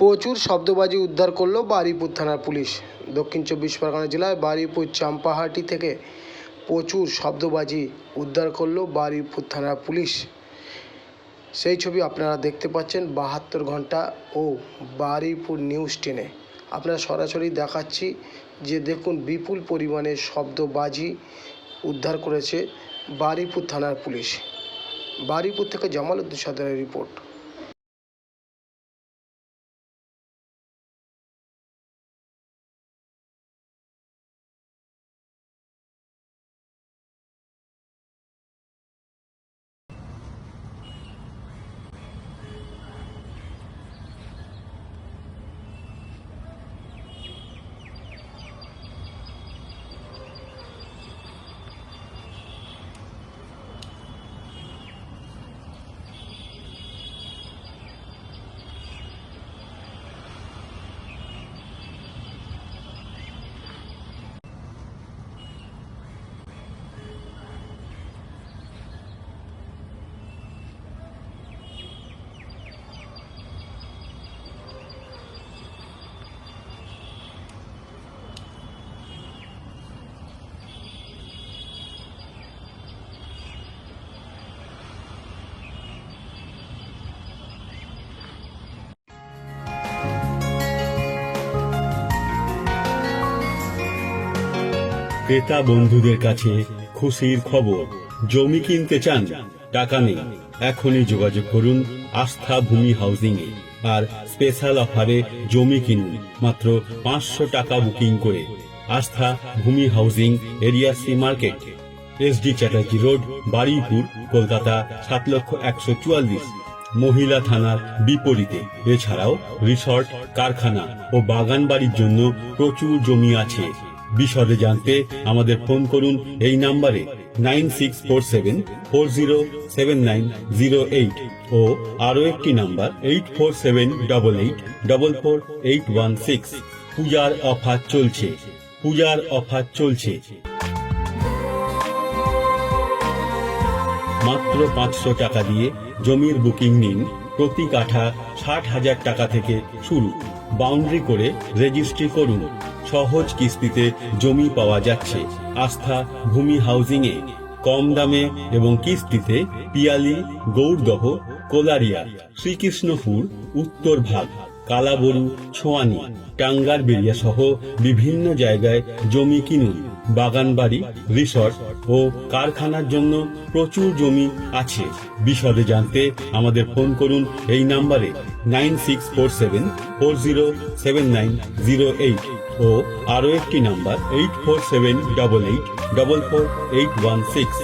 প্রচুর শব্দবাজি উদ্ধার করল বারুইপুর থানার পুলিশ। দক্ষিণ চব্বিশ পরগনা জেলায় বারুইপুর চাম্পাহাটি থেকে প্রচুর শব্দবাজি উদ্ধার করল বারুইপুর থানার পুলিশ। সেই ছবি আপনারা দেখতে পাচ্ছেন বাহাত্তর ঘণ্টা ও বারুইপুর নিউজ টেনে। আপনারা সরাসরি দেখাচ্ছি যে দেখুন বিপুল পরিমাণে শব্দবাজি উদ্ধার করেছে বারুইপুর থানার পুলিশ। বারুইপুর থেকে জামাল উদ্দিন সর্দারের রিপোর্ট। ক্রেতা বন্ধুদের কাছে খুশির খবর। জমি কিনতে চান, টাকা নেই। এখনই যোগাযোগ করুন আস্থা ভূমি হাউজিং এ। আর স্পেশাল অফারে জমি কিনুন, মাত্র পাঁচশো টাকা বুকিং করে। Astha Bhumi housing, area C market. SD Chatterjee road Baruipur Kolkata, সাত লক্ষ একশো চুয়াল্লিশ। মহিলা থানার বিপরীতে। এছাড়াও রিসর্ট, কারখানা ও বাগান বাড়ির জন্য প্রচুর জমি আছে। বিশদে জানতে আমাদের ফোন করুন এই নাম্বারে nine six four seven four zero seven nine zero eight ও আরও একটি number eight four seven double eight double four eight one six. পূজার অফার চলছে। পূজার অফার চলছে। মাত্র পাঁচশো টাকা দিয়ে জমির বুকিং নিন। প্রতি কাঠা ষাট হাজার টাকা থেকে শুরু। বাউন্ডারি করে রেজিস্ট্রি করুন। সহজ কিস্তিতে জমি পাওয়া যাচ্ছে। আস্থা ভূমি হাউজিং এ কম দামে এবং কিস্তিতে পিয়ালি, গৌরদহ, কোলারিয়া শ্রীকৃষ্ণপুর উত্তর ভাগ, কালাবরু, ছোয়ানি টাঙ্গার বেরিয়া সহ বিভিন্ন জায়গায় জমি কিনুন। বাগানবাড়ি, রিসর্ট ও কারখানার জন্য প্রচুর জমি আছে। বিশদে জানতে আমাদের ফোন করুন এই নাম্বারে nine six four seven four zero seven nine zero eight ও আরও একটি number eight four seven double eight double four eight one six.